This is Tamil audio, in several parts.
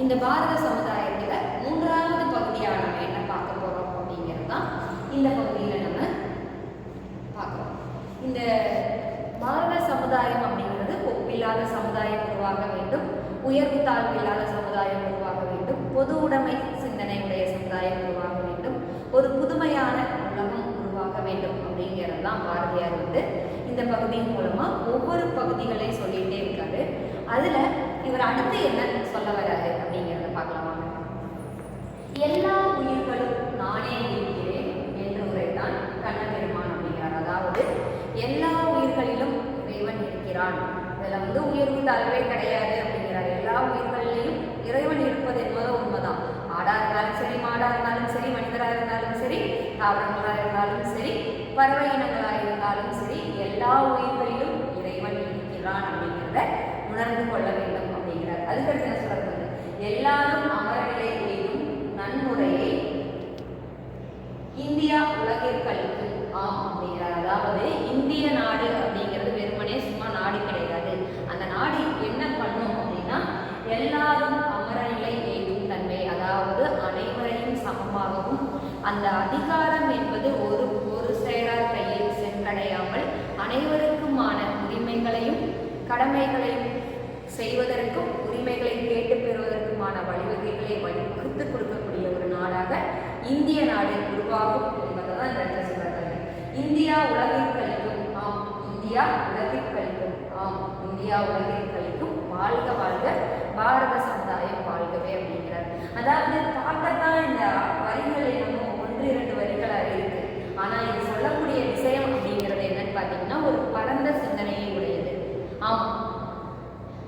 இந்த பாரத சமுதாயத்தில் மூன்றாவது பகுதியாக நம்ம என்ன பார்க்க போகிறோம் அப்படிங்கிறது தான் இந்த பகுதியில் நம்ம பார்க்குறோம். இந்த பாரத சமுதாயம் அப்படிங்கிறது ஒப்பில்லாத சமுதாயம் உருவாக வேண்டும் உயர்வு தாழ்வு இல்லாத சமுதாயம் உருவாக வேண்டும் பொது உடைமை சிந்தனை உடைய சமுதாயம் உருவாக வேண்டும் ஒரு புதுமையான உலகம் உருவாக வேண்டும் அப்படிங்கிறது தான் பாரதியார் வந்து இந்த பகுதியின் மூலமாக ஒவ்வொரு பகுதிகளையும் சொல்லிகிட்டே இருக்காரு. அதில் இவர் அடுத்து என்ன சொல்ல வராரு அப்படிங்கிறத பார்க்கலாமா? எல்லா உயிர்களும் நானே இருக்கிறேன் என்று உரைத்தான் கண்ணபெருமான் அப்படிங்கிறார். அதாவது எல்லா உயிர்களிலும் இறைவன் இருக்கிறான். இதில் வந்து உயர்வு தாழ்வே கிடையாது அப்படிங்கிறார். எல்லா உயிர்களிலையும் இறைவன் இருப்பது என்பது உண்மைதான். ஆடா இருந்தாலும் சரி மாடா இருந்தாலும் சரி மனிதராக இருந்தாலும் சரி தாவரங்களாக இருந்தாலும் சரி பறவை இனங்களாக இருந்தாலும் சரி எல்லா உயிர்களிலும் இறைவன் இருக்கிறான் அப்படிங்கிறத உணர்ந்து கொள்ள வேண்டும். அதுக்கடுத்து என்ன சொல்லப்படுது எல்லாரும் அமரநிலை எய்தும் நன்முறையை இந்தியா உலகிற்கழிக்கும் ஆம் அப்படிங்கிறார். அதாவது இந்திய நாடு அப்படிங்கிறது வெறுமனே சும்மா நாடு கிடையாது. அந்த நாடு என்ன பண்ணும் அப்படின்னா எல்லாரும் அமரநிலை எய்தும் தன்மை அதாவது அனைவரையும் சமமாகவும் அந்த அதிகாரம் என்பது ஒரு ஒரு செயலார் கையில் சென்றடையாமல் அனைவருக்குமான உரிமைகளையும் கடமைகளையும் செய்வதற்கும் உரிமைகளை கேட்டு பெறுவதற்குமான வழிவகைகளை வழிவகுத்து கொடுக்கக்கூடிய ஒரு நாடாக இந்திய நாடு உருவாகும் என்பதை தான் இந்த இடத்துல சொல்றாங்க. இந்தியா உலகிற்கழிக்கும் ஆம் இந்தியா உலகிற்கழிக்கும் ஆம் இந்தியா உலகிற்கழிக்கும் வாழ்க வாழ்க பாரத சமுதாயம் வாழ்கவே அப்படிங்கிறார். அதாவது பார்க்கத்தான் இந்த வரிகள் என்னமோ ஒன்று இரண்டு வரிகளாக இருக்கு. ஆனால் இது சொல்லக்கூடிய விஷயம் அப்படிங்கிறது என்னன்னு பார்த்தீங்கன்னா ஒரு பரந்த சிந்தனையை உடையது ஆம்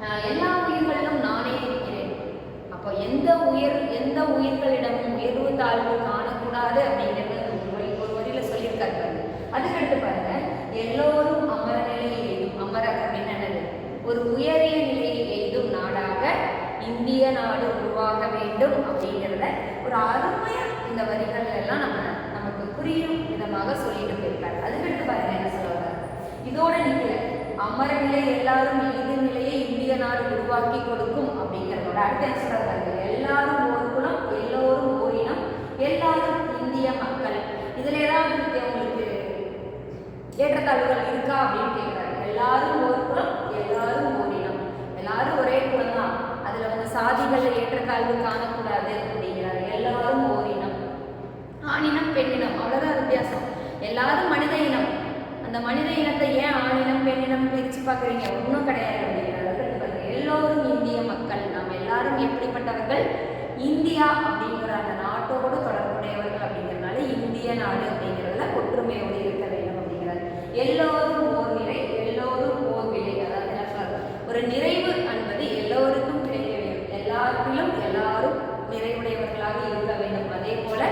ஆஹ் எல்லா உயிர்களிலும் நானே இருக்கிறேன் அப்போ எந்த உயிர் எந்த எதுவும் உயர்வு தாழ்வு காணக்கூடாது அப்படிங்கிறது ஒரு வரி- ஒரு வரியில சொல்லியிருக்காரு பாருங்க. அதுக்கடுத்து பாருங்க. எல்லோரும் அமரநிலை எய்தும் அமரர் அப்படின்னு என்னது? ஒரு உயரிய நிலையை எய்தும் நாடாக இந்திய நாடு உருவாக வேண்டும் அப்படிங்கிறத ஒரு அருமையா இந்த வரிகள் எல்லாம் நம்ம நமக்கு புரியும் விதமாக சொல்லிட்டு போயிருக்காரு. அதுக்கடுத்து பாருங்க என்ன சொல்லுவாங்க? இதோட நிக்கல அமர நிலை எல்லாரும் இது நிலையை இந்திய நாடு உருவாக்கி கொடுக்கும் அப்படிங்கிறதோட அடுத்த என்ன சொல்றாங்க எல்லாரும் ஒரு குலம் எல்லோரும் ஓர் இனம் எல்லாரும் இந்திய மக்கள் இதுல ஏதாவது இருக்கு உங்களுக்கு ஏற்றத்தாழ்வுகள் இருக்கா அப்படின்னு கேட்குறாங்க எல்லாரும் ஒரு குலம் எல்லாரும் ஓரினம் எல்லாரும் ஒரே குலம் தான் அதில் வந்து சாதிகள் ஏற்றத்தாழ்வு காணக்கூடாது அப்படிங்கிறாங்க எல்லாரும் ஓரினம் ஆணினம் பெண்ணினம் அவ்வளோதான் வித்தியாசம். எல்லாரும் மனித இனம். அந்த மனித இனத்தை ஏன் ஆணினம் பெண்ணினம் பிரித்து பார்க்குறீங்க? ஒன்றும் கிடையாது அப்படிங்கிறாரு எல்லோரும் இந்திய மக்கள். நாம் எல்லாரும் எப்படிப்பட்டவர்கள்? இந்தியா அப்படிங்கிற அந்த நாட்டோடு தொடர்புடையவர்கள் அப்படிங்கிறதுனால இந்திய நாடு அப்படிங்கிறதுல ஒற்றுமையோடு இருக்க எல்லோரும் ஓர் நிலை எல்லோரும் ஓர் விலை. அதாவது ஒரு நிறைவு என்பது எல்லோருக்கும் கிடைக்க வேண்டும் எல்லாருக்கும் எல்லாரும் நிறைவுடையவர்களாக இருக்க வேண்டும். அதே போல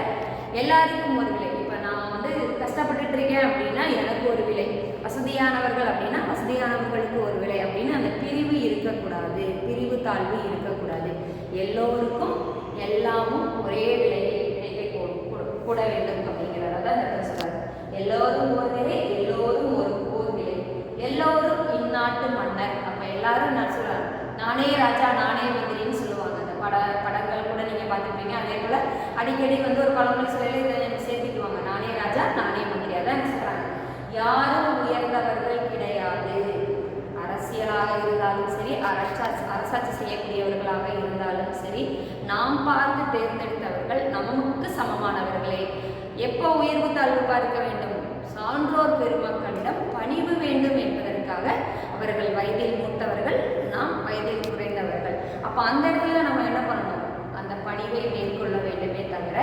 எல்லாருக்கும் ஒரு விலை. இப்போ நான் வந்து கஷ்டப்பட்டுட்டு இருக்கேன் அப்படின்னா எனக்கு ஒரு விலை. வசதியானவர்கள் அப்படின்னா வசதியானவர்களுக்கு ஒரு விலை. அப்படின்னு அந்த பிரிவு இருக்கக்கூடாது. பிரிவு தாழ்வு இருக்கக்கூடாது. எல்லோருக்கும் எல்லாமும் ஒரே விலையை கிடைக்க கூட வேண்டும் அப்படிங்கிறத தான் சொல்றாரு எல்லோரும் ஒரு நிலை எல்லோரும் ஒரு ஓர் விலை எல்லோரும் தான் மன்னர். அப்ப எல்லாரும் நான் சொல்றேன் நானே ராஜா நானே மந்திரின்னு சொல்லுவாங்க. அந்த பட படங்கள் கூட நீங்க பார்த்துருப்பீங்க. அதே போல அடிக்கடி வந்து ஒரு பழமொழி சொல்லையில இதை சேர்த்துக்குவாங்க. நானே ராஜா நானே மந்திரி. அதான் சொல்றாங்க? யாரும் உயர்ந்தவர்கள் கிடையாது. அரசியலாக இருந்தாலும் சரி அரசாட்சி அரசாட்சி செய்யக்கூடியவர்களாக இருந்தாலும் சரி நாம் பார்த்து தேர்ந்தெடுத்தவர்கள் நமக்கு சமமானவர்களே. எப்போ உயர்வு தாழ்வு பார்க்க வேண்டும்? சான்றோர் பெருமக்களிடம் பணிவு வேண்டும் அவர்கள் வயதில் மூத்தவர்கள் நாம் வயதில் குறைந்தவர்கள். அப்போ அந்த இடத்துல நம்ம என்ன பண்ணணும்? அந்த பணிவை மேற்கொள்ள வேண்டுமே தவிர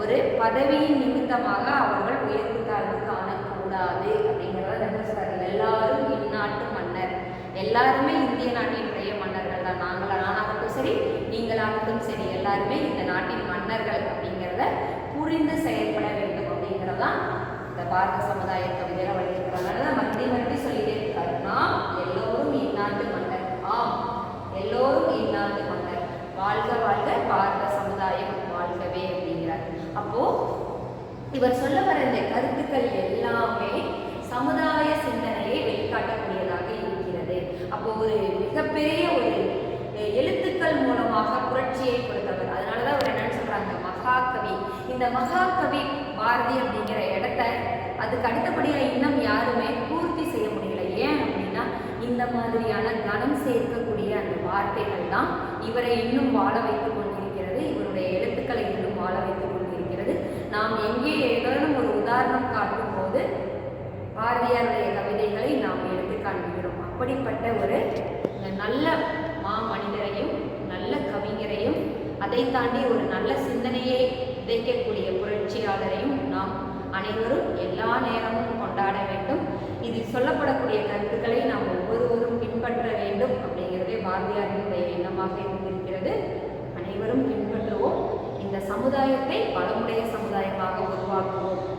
ஒரு பதவியின் நிமித்தமாக அவர்கள் உயர்வு தாழ்வு காணக்கூடாது அப்படிங்கிறத என்ன சொல்றாரு எல்லாரும் இந்நாட்டு மன்னர். எல்லாருமே இந்திய நாட்டினுடைய மன்னர்கள் தான். நாங்கள் ஆனாகட்டும் சரி நீங்களாகட்டும் சரி எல்லாருமே இந்த நாட்டின் மன்னர்கள் அப்படிங்கிறத புரிந்து செயல்பட வேண்டும் அப்படிங்கிறதான் இந்த பாரத சமுதாய கவிதையில வழி மறுபடியும் மறுபடியும் சொல்லிட்டே இருக்காரு நாம் எல்லோரும் இந்நாட்டு மன்னர் ஆம் எல்லோரும் இந்நாட்டு மன்னர் வாழ்க வாழ்க பாரத சமுதாயம் வாழ்கவே அப்படிங்கிறார். அப்போ இவர் சொல்ல வர இந்த கருத்துக்கள் எல்லாமே சமுதாய சிந்தனையை வெளிக்காட்டக்கூடியதாக இருக்கிறது. அப்போ ஒரு மிகப்பெரிய ஒரு எழுத்துக்கள் மூலமாக புரட்சியை கொடுத்தவர். அதனாலதான் அவர் என்னன்னு சொல்றாங்க மகாகவி. இந்த மகாகவி பாரதி அப்படிங்கிற இடத்த அதுக்கு அடுத்தபடியாக இன்னும் யாருமே பூர்த்தி செய்ய முடியல. ஏன் அப்படின்னா இந்த மாதிரியான கனம் சேர்க்க வார்த்தைகள் தான் இவரை இன்னும் வாழ வைத்துக் கொண்டிருக்கிறது இவருடைய எழுத்துக்களை இன்னும் வாழ வைத்துக் கொண்டிருக்கிறது. நாம் எங்கே ஏதேனும் ஒரு உதாரணம் காட்டும் போது பாரதியாருடைய கவிதைகளை நாம் எடுத்து காண்கிறோம். அப்படிப்பட்ட ஒரு நல்ல மாமனிதரையும் நல்ல கவிஞரையும் அதை தாண்டி ஒரு நல்ல சிந்தனையை விதைக்கக்கூடிய புரட்சியாளரையும் நாம் அனைவரும் எல்லா நேரமும் கொண்டாட வேண்டும். இதில் சொல்லப்படக்கூடிய கருத்துக்களை நாம் ஒவ்வொருவரும் சமுதாயத்தை வளமுடைய சமுதாயமாக உருவாக்குவோம்.